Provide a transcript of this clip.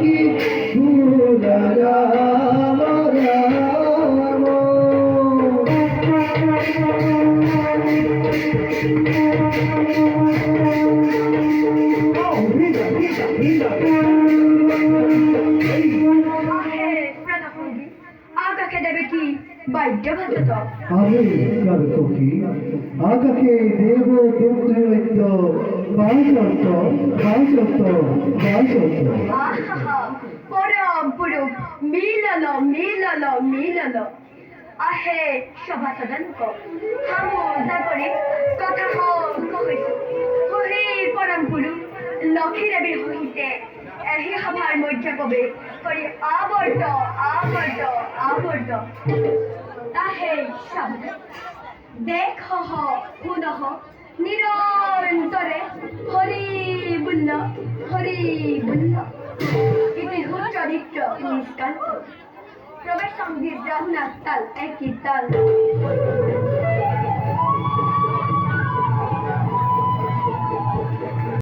কি? রাম রাম আহে প্রণামী আগাকে দেবে কি আকাকে দেব পুত্রৈত্য বাসন্ত বাসন্ত বাসন্ত আহা পরম পুরুষ সভা সদনক হামো যাপৰি কথা হল কৈছো কহি পৰম পুৰুষ লক্ষীদেৱীৰ সহিতে এহি সভাৰ মধ্য কবি কৰি আৱৰ্ত আৱৰ্ত আৱৰ্ত আহে শব্দ দেখ শুনহ নিৰন্তৰে হরি বুল্ল হরি বুল্ল ইতি চরিত্র নিষ্কান্ত প্রবেশ সংগীত রঘুনাথ তাল একই তাল